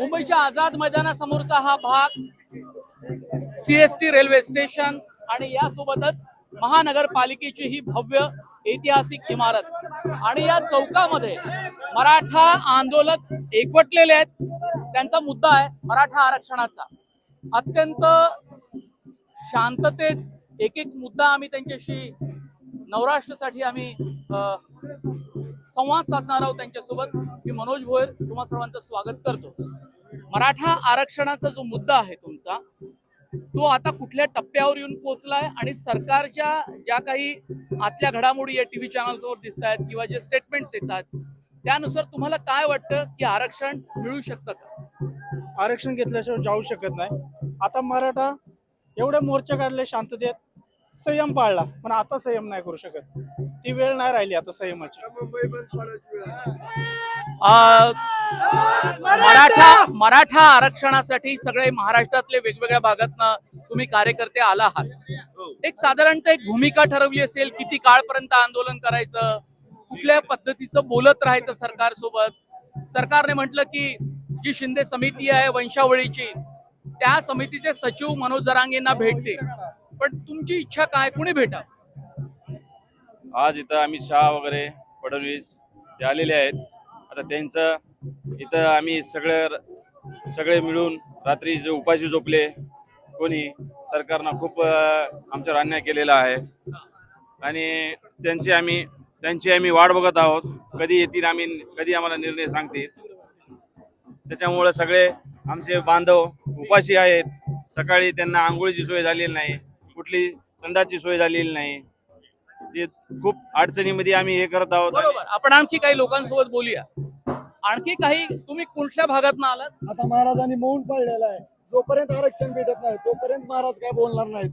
मुंबईच्या आझाद मैदानासमोरचा हा भाग सीएसटी रेल्वे स्टेशन आणि यासोबतच महानगरपालिकेची ही भव्य ऐतिहासिक इमारत. आणि या चौकामध्ये मराठा आंदोलक एकवटलेले आहेत. त्यांचा मुद्दा आहे मराठा आरक्षणाचा. अत्यंत शांततेत एक एक मुद्दा आम्ही त्यांच्याशी नवराष्ट्रासाठी आम्ही संवाद साधणार आहोत त्यांच्यासोबत. मी मनोज भोयर तुम्हा सर्वांचं स्वागत करतो. मराठा आरक्षणाचा जो मुद्दा आहे तुमचा तो आता कुठल्या टप्प्यावर येऊन पोहोचलाय? आणि सरकारच्या ज्या काही आतल्या घडामोडी या टीव्ही चॅनल्सवर दिसत आहेत किंवा जे स्टेटमेंट्स येतात त्यानुसार तुम्हाला काय वाटतं की आरक्षण मिळू शकतं का? आरक्षण घेतल्याशिवाय जाऊ शकत नाही. आता मराठा एवढे मोर्चे काढले शांततेत संयम पाळला पण आता संयम नाही करू शकत. ती वेळ नाही राहिली आता संयमाची. मराठा मराठा आरक्षणासाठी सगळे महाराष्ट्रातले वेगवेगळ्या भागातनं तुम्ही कार्यकर्ते आला आहात. एक साधारणतः एक भूमिका ठरवली असेल किती काळपर्यंत आंदोलन करायचं कुठल्या पद्धतीचं बोलत राहायचं सरकार सोबत सरकारने म्हटलं की जी शिंदे समिती आहे वंशावळीची त्या समितीचे सचिव मनोज जरांगेंना भेटते पण तुमची इच्छा काय? कुणी भेटा आज इथं अमित शहा वगैरे फडणवीस ते आलेले आहेत. आता त्यांचं इथं आम्ही सगळे सगळे मिळून रात्री जे उपाशी झोपले कोणी सरकारनं खूप आमच्यावर अन्याय केलेला आहे. आणि त्यांची आम्ही त्यांची आम्ही वाट बघत आहोत. कधी येतील आम्ही कधी आम्हाला निर्णय सांगतील. त्याच्यामुळे सगळे आमचे बांधव उपाशी आहेत. सकाळी त्यांना आंघोळीची सोय झालेली नाही. कुठली संडासची सोय झालेली नाही. ते खूप अडचणीमध्ये आम्ही हे करत आहोत. बरोबर. आपण आणखी काही लोकांसोबत बोलूया. आणखी काही तुम्ही कुठल्या भागात आलात? आता महाराजांनी मौन पाळलेला आहे. जोपर्यंत आरक्षण भेटत नाही तोपर्यंत महाराज काय बोलणार नाहीत.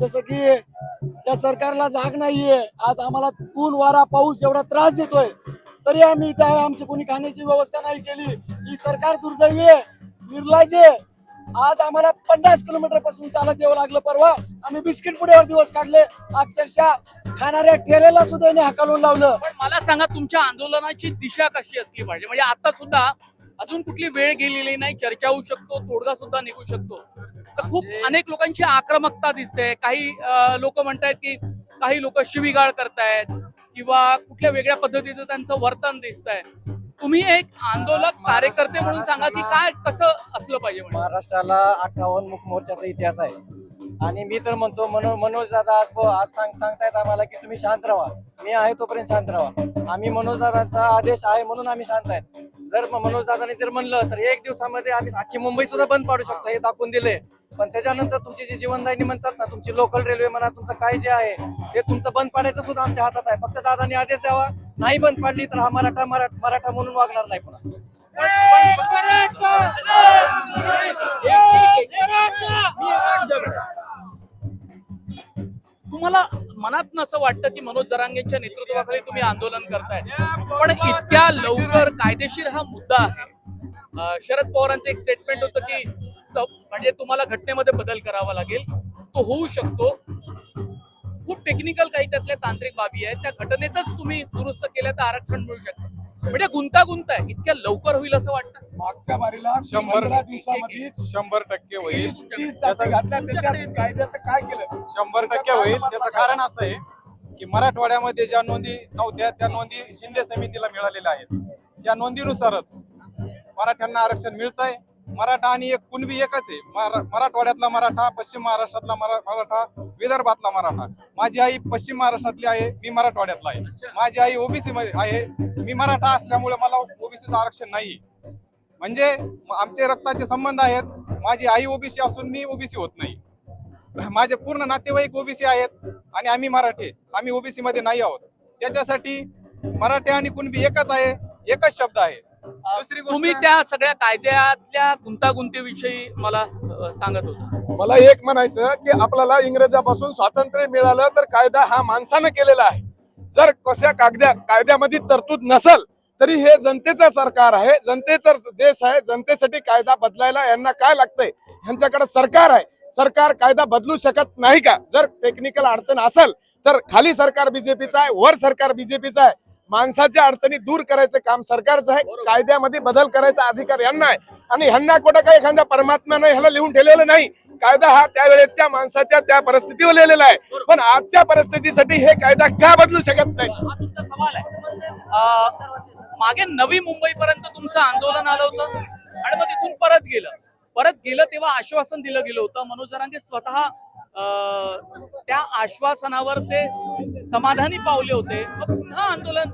जसं की त्या सरकारला जाग नाहीये. आज आम्हाला ऊन वारा पाऊस एवढा त्रास देतोय. तरी आम्ही इथं आहे. आमची कोणी खाण्याची व्यवस्था नाही केली. ही सरकार दुर्दैवी आहे. निर्लाज आहे. आज आम्हाला पन्नास किलोमीटरपासून चालत यावं लागलं परवा आम्ही बिस्किट पुड्यावर दिवस काढले. अक्षरशः खाणाऱ्या ठेल्याला सुद्धा यांनी हाकालून लावलं. पण मला सांगा तुमच्या आंदोलनाची दिशा कशी असली पाहिजे? म्हणजे आता सुद्धा अजून कुठली वेळ गेलेली नाही चर्चा होऊ शकतो तोडगा सुद्धा निघू शकतो. तर खूप अनेक लोकांची आक्रमकता दिसते. काही लोक म्हणतायत की काही लोक शिवीगाळ करतायत किंवा कुठल्या वेगळ्या पद्धतीचं त्यांचं वर्तन दिसतंय. तुम्ही एक आंदोलक कार्यकर्ते म्हणून सांगा की काय कसं असलं पाहिजे महाराष्ट्राला अठ्ठावन्न मुख मोर्चाचा इतिहास आहे. आणि मी तर म्हणतो मनो मनोज दादा आज आज सांग सांगतायत आम्हाला की तुम्ही शांत राहा. मी आहे तोपर्यंत शांत राहा. आम्ही मनोज दादांचा आदेश आहे म्हणून आम्ही शांत आहेत. जर मनोज दादाने जर म्हणलं तर एक दिवसामध्ये आम्ही अख्खी मुंबई सुद्धा बंद पाडू शकतो हे दाखवून दिले. पण त्याच्यानंतर तुमची जी जीवनदायनी म्हणतात ना तुमची लोकल रेल्वे म्हणा तुमचं काय जे आहे ते तुमचं बंद पाडायचं सुद्धा आमच्या हातात आहे. फक्त दादांनी आदेश द्यावा. नाही बंद पाडली तर हा मराठा मराठा मराठा म्हणून वागणार नाही पुन्हा. तुम्हाला मनात असं वाटतं की मनोज जरांगेंच्या नेतृत्वाखाली तुम्ही आंदोलन करताय. पण इतक्या लवकर कायदेशीर हा मुद्दा आहे. शरद पवारांचं एक स्टेटमेंट होतं की म्हणजे तुम्हाला घटनेमध्ये बदल करावा लागेल. तो होऊ शकतो. खूप टेक्निकल काही त्यातल्या तांत्रिक बाबी आहेत. त्या घटनेतच तुम्ही दुरुस्त केल्या तर आरक्षण मिळू शकतं. म्हणजे गुंतागुंत आहे. इतक्या लवकर होईल असं वाटतं? मागच्या बारीला शंभर शंभर टक्के होईल. कायद्याचं काय केलं? शंभर टक्के होईल. त्याचं कारण असं आहे की मराठवाड्यामध्ये ज्या नोंदी नव्हत्या त्या नोंदी शिंदे समितीला मिळालेल्या आहेत. त्या नोंदीनुसारच मराठ्यांना आरक्षण मिळतंय. मराठा आणि एक कुणबी एकच आहे. मरा- मराठवाड्यातला मराठा पश्चिम महाराष्ट्रातला मरा- मराठा विदर्भातला मराठा. माझी आई पश्चिम महाराष्ट्रातली आहे मी मराठवाड्यातला आहे. माझी आई ओबीसी मध्ये आहे मी मराठा असल्यामुळे मला ओबीसीचं आरक्षण नाही म्हणजे आमचे रक्ताचे संबंध आहेत माझी आई ओबीसी असून मी ओबीसी होत नाही. माझे पूर्ण नातेवाईक ओबीसी आहेत आणि आम्ही मराठी. आम्ही ओबीसी मध्ये नाही आहोत. त्याच्यासाठी मराठी आणि कुणबी एकच आहे एकच शब्द आहे. तुम्ही त्या सगळ्या कायद्यातल्या गुंतागुंतीविषयी मला सांगत होता. मला एक म्हणायचं की आपल्याला इंग्रजापासून स्वातंत्र्य मिळालं तर कायदा हा माणसानं केलेला आहे. जर कशा कायद्या कायद्यामध्ये तरतूद नसल तरी हे जनतेचं सरकार आहे. जनतेचा देश आहे. जनतेसाठी कायदा बदलायला यांना काय लागतंय? यांच्याकडे सरकार आहे. सरकार कायदा बदलू शकत नाही का? जर टेक्निकल अडचण असेल तर खाली सरकार बीजेपीचं आहे वर सरकार बीजेपीचं आहे. माणसाच्या अडचणी दूर करायचं काम सरकारचं आहे. कायद्यामध्ये बदल करायचा अधिकार यांना आहे. आणि ह्यांना कुठं काही एखाद्या परमात्म्यानं ह्याला लिहून ठेवलेलं नाही. कायदा हा त्यावेळेसच्या माणसाच्या त्या परिस्थितीवर लिहिलेला आहे. पण आजच्या परिस्थितीसाठी हे कायदा का बदलू शकत नाही? हा सवाल आहे. मागे नवी मुंबई पर्यंत तुमचं आंदोलन आलं होतं आणि मग तिथून परत गेलं. परत गेलं तेव्हा आश्वासन दिलं गेलं होतं. मनोज जरांगे स्वतः त्या आश्वासनावर ते समाधानी पावले होते. मग पुन्हा आंदोलन.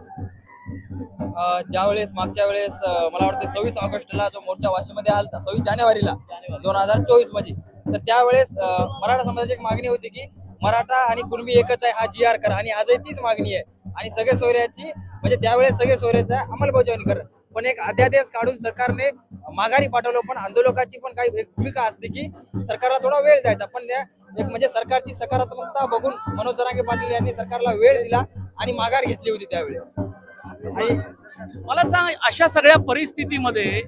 अ, ज्यावेळेस मागच्या वेळेस मला वाटतं सव्वीस ऑगस्टला जो मोर्चा वाशीमध्ये आला सव्वीस जानेवारीला दोन हजार चोवीसमध्ये तर त्यावेळेस मराठा समाजाची एक मागणी होती की मराठा आणि कुणबी एकच आहे हा जी आर करा आणि आजही तीच मागणी आहे. आणि सगळे सोयऱ्याची म्हणजे त्यावेळेस सगळे सोयऱ्याचा अंमलबजावणी करा. पण एक अध्यादेश काढून सरकारने माघारी पाठवलं पण आंदोलकाची पण काही भूमिका असते की सरकारला थोडा वेळ द्यायचा. पण त्या एक म्हणजे सरकारची सकारात्मकता बघून मनोज जरांगे पाटील यांनी सरकारला वेळ दिला आणि माघार घेतली होती त्यावेळेस. आणि मला सांग अशा सगळ्या परिस्थितीमध्ये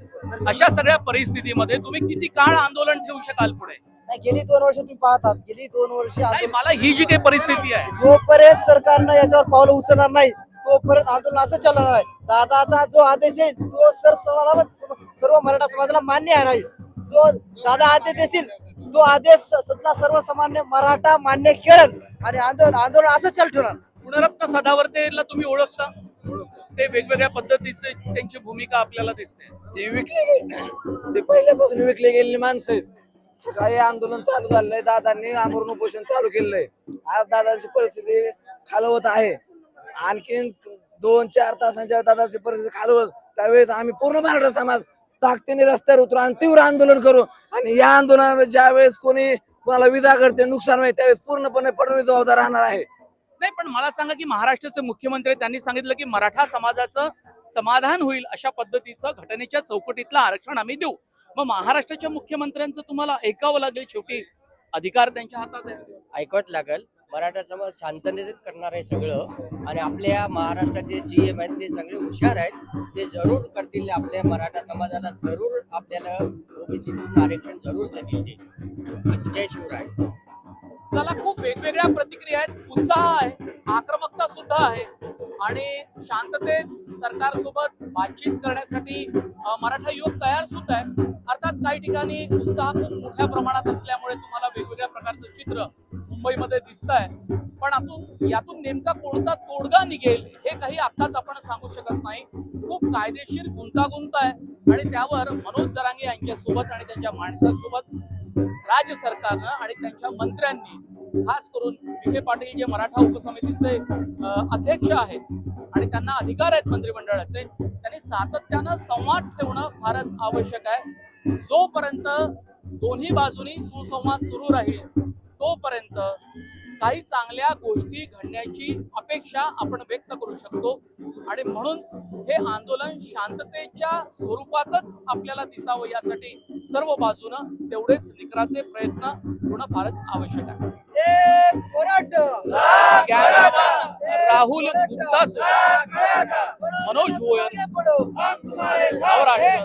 अशा सगळ्या परिस्थितीमध्ये तुम्ही किती काळ आंदोलन ठेवू शकाल पुढे? नाही, गेली दोन वर्ष तुम्ही पाहतात. गेली दोन वर्ष नाही मला ही जी काही परिस्थिती आहे. जोपर्यंत सरकारनं याच्यावर पावलं उचलणार नाही तोपर्यंत आंदोलन असं चालणार आहे दादाचा जो आदेश आहे तो सर सर्वाला सर्व मराठा समाजाला मान्य आहे. नाही जो दादा आदेश देतील तो आदेश सतला सर्वसामान्य मराठा मान्य केलं आणि आंदोलन आंदोलन असं चालू ठेवणार. गुणरत्न सदावर्तेला तुम्ही ओळखता? ते वेगवेगळ्या पद्धतीचे त्यांची भूमिका आपल्याला दिसते. ते विकले गे ते पहिल्यापासून विकले गेलेली माणसं आहेत. सकाळी आंदोलन चालू झालंय. दादांनी आमरण उपोषण चालू केलंय. आज दादांची परिस्थिती खालवत आहे. आणखीन दोन चार तासांच्या दादाची परिस्थिती खालवत. त्यावेळेस आम्ही पूर्ण मराठा समाज ताकदीने रस्त्यावर उतरू आणि तीव्र आंदोलन करू आणि या आंदोलनामध्ये ज्या वेळेस कोणी कोणाला विजा करते नुकसान होईल त्यावेळेस पूर्णपणे फडणवीस जबाबदार राहणार आहे. नाही पण मला सांगा की महाराष्ट्राचे मुख्यमंत्री त्यांनी सांगितलं की मराठा समाजाचं समाधान होईल अशा पद्धतीचं घटनेच्या चौकटीतलं आरक्षण आम्ही देऊ. मग महाराष्ट्राच्या मुख्यमंत्र्यांचं तुम्हाला ऐकावं लागेल शेवटी अधिकार त्यांच्या हातात आहे. ऐकत लागल. मराठा समाज शांततेत करणार आहे सगळं. आणि आपल्या महाराष्ट्राचे सी एम आहेत ते सगळे हुशार आहेत. ते जरूर करतील आपल्या मराठा समाजाला जरूर आपल्याला ओबीसीतून आरक्षण जरूर देतील ते. जय शिवराय. त्याला खूप वेगवेगळ्या प्रतिक्रिया आहेत. उत्साह आहे. आक्रमकता सुद्धा आहे. आणि शांततेत सरकारसोबत बातचीत करण्यासाठी मराठा युवक तयार सुद्धा आहे अर्थात काही ठिकाणी उत्साह खूप मोठ्या प्रमाणात असल्यामुळे तुम्हाला वेगवेगळ्या प्रकारचं चित्र मुंबईमध्ये दिसत आहे पण आतून यातून नेमका कोणता तोडगा निघेल हे काही आत्ताच आपण सांगू शकत नाही. खूप कायदेशीर गुंतागुंत आहे. आणि त्यावर मनोज जरांगे यांच्यासोबत आणि त्यांच्या माणसांसोबत राज्य सरकारनं आणि त्यांच्या मंत्र्यांनी खास करून विखे पाटील जे मराठा उपसमितीचे अध्यक्ष आहेत आणि त्यांना अधिकार आहेत मंत्रिमंडळाचे त्यांनी सातत्यानं संवाद ठेवणं फारच आवश्यक आहे. जोपर्यंत दोन्ही बाजूनी सुसंवाद सुरू राहील तोपर्यंत काही चांगल्या गोष्टी घडण्याची अपेक्षा आपण व्यक्त करू शकतो. आणि म्हणून हे आंदोलन शांततेच्या स्वरूपातच आपल्याला दिसावं यासाठी सर्व बाजूनं तेवढेच निकराचे प्रयत्न होणं फारच आवश्यक आहे. राहुल गुप्ता मनोज सौराष्ट्र